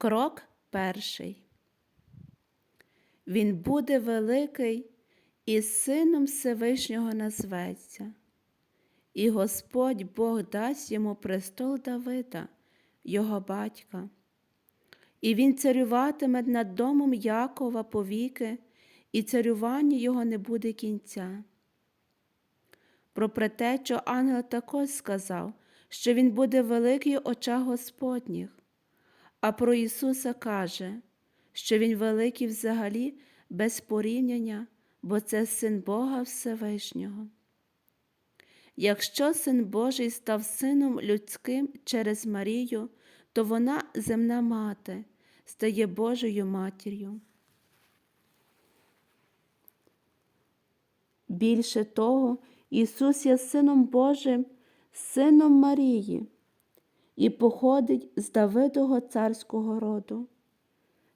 Крок перший. Він буде великий і сином Всевишнього назветься, і Господь Бог дасть йому престол Давида, його батька, і він царюватиме над домом Якова повіки, і царювання його не буде кінця. Про предтечу ангел також сказав, що він буде великий очах Господніх, а про Ісуса каже, що Він великий взагалі без порівняння, бо це Син Бога Всевишнього. Якщо Син Божий став Сином людським через Марію, то вона, земна мати, стає Божою матір'ю. Більше того, Ісус є Сином Божим, Сином Марії, і походить з Давидового царського роду.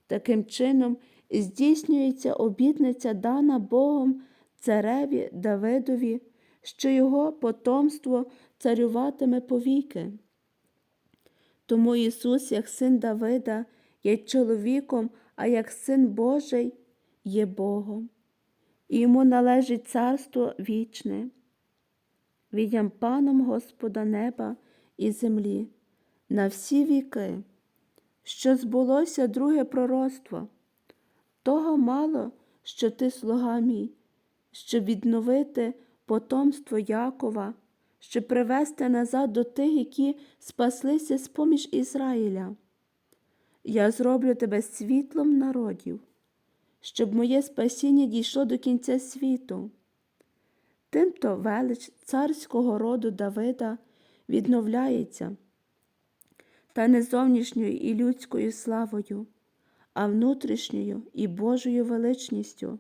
Таким чином здійснюється обітниця дана Богом цареві Давидові, що його потомство царюватиме повіки. Тому Ісус, як син Давида, є чоловіком, а як син Божий є Богом, і йому належить царство вічне, відям паном Господа неба і землі на всі віки, що збулося друге пророцтво. Того мало, що ти слуга мій, щоб відновити потомство Якова, щоб привести назад до тих, які спаслися з поміж Ізраїля. Я зроблю тебе світлом народів, щоб моє спасіння дійшло до кінця світу. Тимто велич царського роду Давида відновляється, та не зовнішньою і людською славою, а внутрішньою і Божою величністю.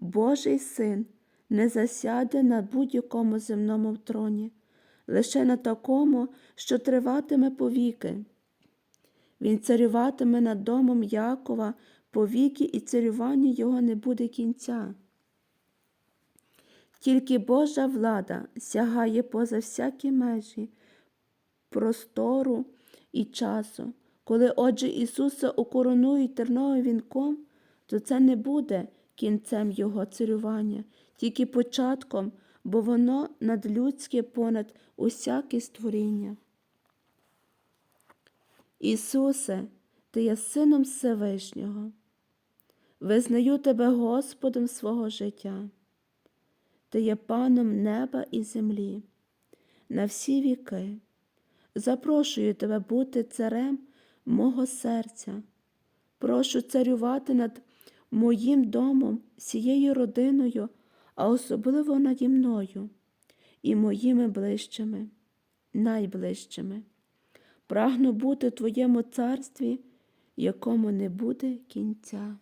Божий син не засяде на будь-якому земному троні, лише на такому, що триватиме повіки. Він царюватиме над домом Якова повіки, і царювання його не буде кінця. Тільки Божа влада сягає поза всякі межі, простору і часу. Коли, отже, Ісуса укоронують терновим вінком, то це не буде кінцем Його царювання, тільки початком, бо воно надлюдське понад усяке створіння. Ісусе, Ти є Сином Всевишнього, визнаю Тебе Господом свого життя, Ти є Паном неба і землі, на всі віки. Запрошую Тебе бути царем мого серця, прошу царювати над моїм домом, всією родиною, а особливо наді мною і моїми ближчими, найближчими. Прагну бути в Твоєму царстві, якому не буде кінця.